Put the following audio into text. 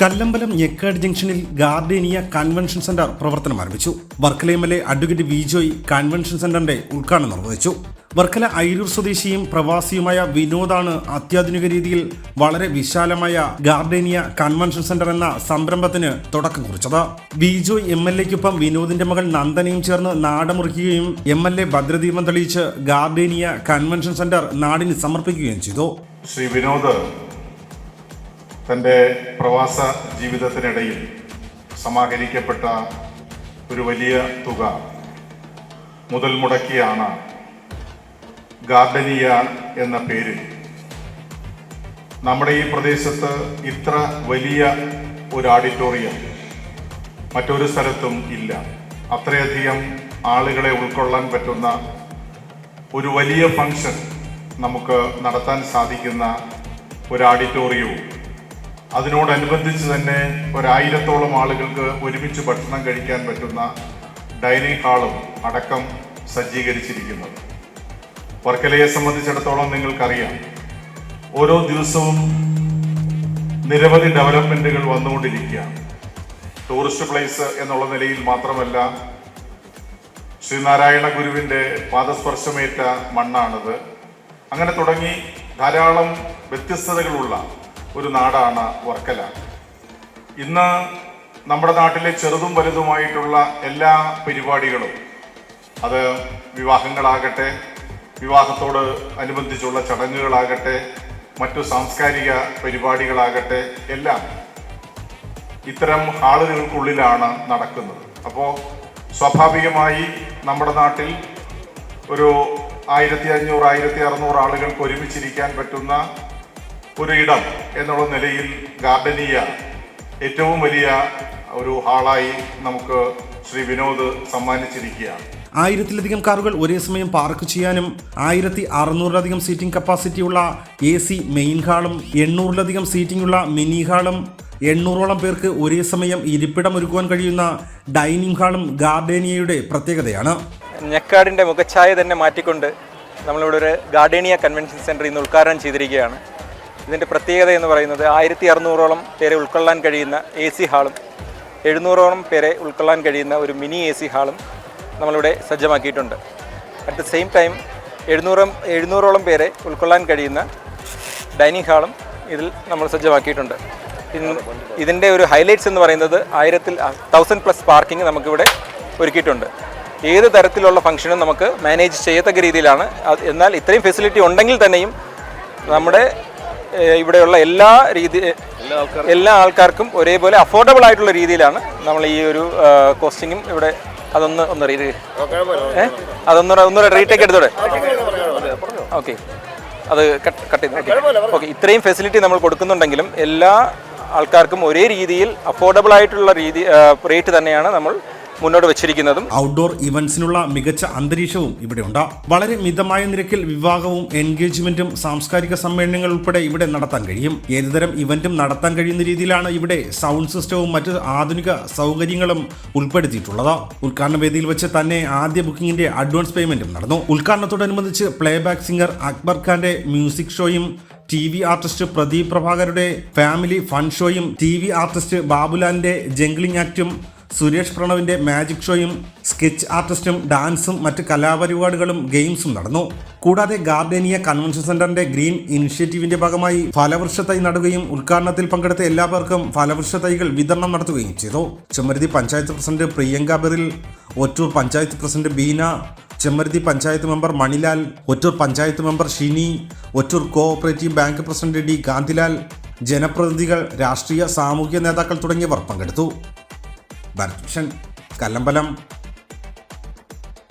കല്ലമ്പലം ഞെക്കാട് ജംഗ്ഷനിൽ gardenia convention centre പ്രവർത്തനം ആരംഭിച്ചു. Varkala M L A advocate Vijoy convention സെന്ററിന്റെ ഉദ്ഘാടനം നിർവഹിച്ചു. വർക്കല അയിരൂർ സ്വദേശിയും പ്രവാസിയുമായ വിനോദാണ് അത്യാധുനിക രീതിയിൽ വളരെ വിശാലമായ ഗാർഡേനിയ കൺവെൻഷൻ സെന്റർ എന്ന സംരംഭത്തിന് തുടക്കം കുറിച്ചത്. വിജോയ് എം എൽ എക്കൊപ്പം വിനോദിന്റെ മകൾ നന്ദനയും ചേർന്ന് നാടമുറിക്കുകയും എം എൽ എ ഭദ്രദീപം തെളിയിച്ച് ഗാർഡേനിയ കൺവെൻഷൻ സെന്റർ നാടിന് സമർപ്പിക്കുകയും ചെയ്തു. ശ്രീ വിനോദ് തന്റെ പ്രവാസ ജീവിതത്തിനിടയിൽ സമാഹരിക്കപ്പെട്ട ഒരു വലിയ തുക മുതൽ മുടക്കിയാണ് ഗാർഡനിയ എന്ന പേര് നമ്മുടെ ഈ പ്രദേശത്ത് ഇത്ര വലിയ ഒരു ഓഡിറ്റോറിയം മറ്റൊരു സ്ഥലത്തും ഇല്ല. അത്രയധികം ആളുകളെ ഉൾക്കൊള്ളാൻ പറ്റുന്ന ഒരു വലിയ ഫങ്ഷൻ നമുക്ക് നടത്താൻ സാധിക്കുന്ന ഒരു ഓഡിറ്റോറിയവും അതിനോടനുബന്ധിച്ച് തന്നെ ഒരായിരത്തോളം ആളുകൾക്ക് ഒരുമിച്ച് ഭക്ഷണം കഴിക്കാൻ പറ്റുന്ന ഡൈനിങ് ഹാളും അടക്കം സജ്ജീകരിച്ചിരിക്കുന്നത്. വർക്കലയെ സംബന്ധിച്ചിടത്തോളം നിങ്ങൾക്കറിയാം ഓരോ ദിവസവും നിരവധി ഡെവലപ്മെന്റുകൾ വന്നുകൊണ്ടിരിക്കുകയാണ്. ടൂറിസ്റ്റ് പ്ലേസ് എന്നുള്ള നിലയിൽ മാത്രമല്ല ശ്രീനാരായണ ഗുരുവിന്റെ പാദസ്പർശമേറ്റ മണ്ണാണിത്. അങ്ങനെ തുടങ്ങി ധാരാളം വ്യത്യസ്തതകളുള്ള ഒരു നാടാണ് വർക്കല. ഇന്ന് നമ്മുടെ നാട്ടിലെ ചെറുതും വലുതുമായിട്ടുള്ള എല്ലാ പരിപാടികളും അത് വിവാഹങ്ങളാകട്ടെ വിവാഹത്തോട് അനുബന്ധിച്ചുള്ള ചടങ്ങുകളാകട്ടെ മറ്റു സാംസ്കാരിക പരിപാടികളാകട്ടെ എല്ലാം ഇത്തരം ഹാളുകൾക്കുള്ളിലാണ് നടക്കുന്നത്. അപ്പോൾ സ്വാഭാവികമായി നമ്മുടെ നാട്ടിൽ ഒരു ആയിരത്തി അഞ്ഞൂറ് ആയിരത്തി അറുന്നൂറ് ആളുകൾക്ക് ഒരുമിച്ചിരിക്കാൻ പറ്റുന്ന ഒരു ഇടം എന്നുള്ള നിലയിൽ ഗാർഡനിയ ഏറ്റവും വലിയ ഒരു ഹാളായി നമുക്ക് ശ്രീ വിനോദ് സമ്മാനിച്ചിരിക്കുകയാണ്. ആയിരത്തിലധികം കാറുകൾ ഒരേ സമയം പാർക്ക് ചെയ്യാനും ആയിരത്തി അറുന്നൂറിലധികം സീറ്റിംഗ് കപ്പാസിറ്റിയുള്ള എ സി മെയിൻ ഹാളും എണ്ണൂറിലധികം സീറ്റിംഗുള്ള മിനി ഹാളും എണ്ണൂറോളം പേർക്ക് ഒരേ സമയം ഇരിപ്പിടം ഒരുക്കുവാൻ കഴിയുന്ന ഡൈനിങ് ഹാളും ഗാർഡേനിയയുടെ പ്രത്യേകതയാണ്. ഞെക്കാടിന്റെ മുഖച്ഛായ തന്നെ മാറ്റിക്കൊണ്ട് നമ്മളിവിടെ ഒരു ഗാർഡേനിയ കൺവെൻഷൻ സെന്റർ ഇന്ന് ഉദ്ഘാടനം ചെയ്തിരിക്കുകയാണ്. ഇതിന്റെ പ്രത്യേകത എന്ന് പറയുന്നത് ആയിരത്തി അറുന്നൂറോളം പേരെ ഉൾക്കൊള്ളാൻ കഴിയുന്ന എ സി ഹാളും എഴുന്നൂറോളം പേരെ ഉൾക്കൊള്ളാൻ കഴിയുന്ന ഒരു മിനി എ സി ഹാളും നമ്മളിവിടെ സജ്ജമാക്കിയിട്ടുണ്ട്. അറ്റ് ദ സെയിം ടൈം എഴുന്നൂറും എഴുന്നൂറോളം പേരെ ഉൾക്കൊള്ളാൻ കഴിയുന്ന ഡൈനിങ് ഹാളും ഇതിൽ നമ്മൾ സജ്ജമാക്കിയിട്ടുണ്ട്. ഇതിന്റെ ഒരു ഹൈലൈറ്റ്സ് എന്ന് പറയുന്നത് ആയിരത്തിൽ തൗസൻഡ് പ്ലസ് പാർക്കിംഗ് നമുക്കിവിടെ ഒരുക്കിയിട്ടുണ്ട്. ഏത് തരത്തിലുള്ള ഫംഗ്ഷനും നമുക്ക് മാനേജ് ചെയ്യത്തക്ക രീതിയിലാണ്. എന്നാൽ ഇത്രയും ഫെസിലിറ്റി ഉണ്ടെങ്കിൽ തന്നെയും നമ്മുടെ ഇവിടെയുള്ള എല്ലാ രീതി എല്ലാ ആൾക്കാർക്കും. ഒരേപോലെ അഫോർഡബിൾ ആയിട്ടുള്ള രീതിയിലാണ് നമ്മൾ ഈ ഒരു കോസ്റ്റിങ്ങും ഇവിടെ അതൊന്ന് ഒന്ന് റീ അതൊന്ന് ഒന്നുകൂടെ റീടേക്ക് എടുത്തോടെ. ഓക്കെ. അത് കട്ട് കട്ട് ചെയ്ത് ഓക്കെ ഇത്രയും ഫെസിലിറ്റി നമ്മൾ കൊടുക്കുന്നുണ്ടെങ്കിലും എല്ലാ ആൾക്കാർക്കും ഒരേ രീതിയിൽ അഫോർഡബിൾ ആയിട്ടുള്ള രീതി റേറ്റ് തന്നെയാണ് നമ്മൾ മുന്നോട്ട് വെച്ചിരിക്കുന്നതും ഔട്ട്ഡോർ ഇവന്റ്സിനുള്ള മികച്ച അന്തരീക്ഷവും ഇവിടെ ഇവിടെയുണ്ട്. വളരെ മിതമായ നിരക്കിൽ വിവാഹവും എൻഗേജ്മെന്റും സാംസ്കാരിക സമ്മേളനങ്ങൾ ഉൾപ്പെടെ ഇവിടെ നടത്താൻ കഴിയും. ഏതുതരം ഇവന്റും നടത്താൻ കഴിയുന്ന രീതിയിലാണ് ഇവിടെ സൗണ്ട് സിസ്റ്റവും മറ്റ് ആധുനിക സൗകര്യങ്ങളും ഉൾപ്പെടുത്തിയിട്ടുള്ളത്. ഉദ്ഘാടന വേദിയിൽ വെച്ച് തന്നെ ആദ്യ ബുക്കിംഗിന്റെ അഡ്വാൻസ് പേയ്മെന്റും നടന്നു. ഉദ്ഘാടനത്തോടനുബന്ധിച്ച് പ്ലേബാക്ക് സിംഗർ അക്ബർ ഖാന്റെ മ്യൂസിക് ഷോയും ടി വി ആർട്ടിസ്റ്റ് പ്രദീപ് പ്രഭാകരുടെ ഫാമിലി ഫൺ ഷോയും ടി വി ആർട്ടിസ്റ്റ് ബാബുലാലിന്റെ ജംഗ്ലിംഗ് ആക്റ്റും സുരേഷ് പ്രണവിന്റെ മാജിക് ഷോയും സ്കെച്ച് ആർട്ടിസ്റ്റും ഡാൻസും മറ്റ് കലാപരിപാടികളും ഗെയിംസും നടന്നു. കൂടാതെ ഗാർഡേനിയ കൺവെൻഷൻ സെന്ററിന്റെ ഗ്രീൻ ഇനിഷ്യേറ്റീവിന്റെ ഭാഗമായി ഫലവൃക്ഷ തൈ നടുകയും ഉദ്ഘാടനത്തിൽ പങ്കെടുത്ത എല്ലാവർക്കും ഫലവൃക്ഷ തൈകൾ വിതരണം നടത്തുകയും ചെയ്തു. Chemmaruthi panchayat president Priyanka Beryl Ottoor panchayat president Beena Chemmaruthi panchayat member Manilal Ottoor panchayat member Shini Ottoor cooperative bank president D Kanthilal ജനപ്രതിനിധികൾ രാഷ്ട്രീയ സാമൂഹിക നേതാക്കൾ തുടങ്ങിയവർ പങ്കെടുത്തു. ഭരത് ഭൂഷൺ കല്ലമ്പലം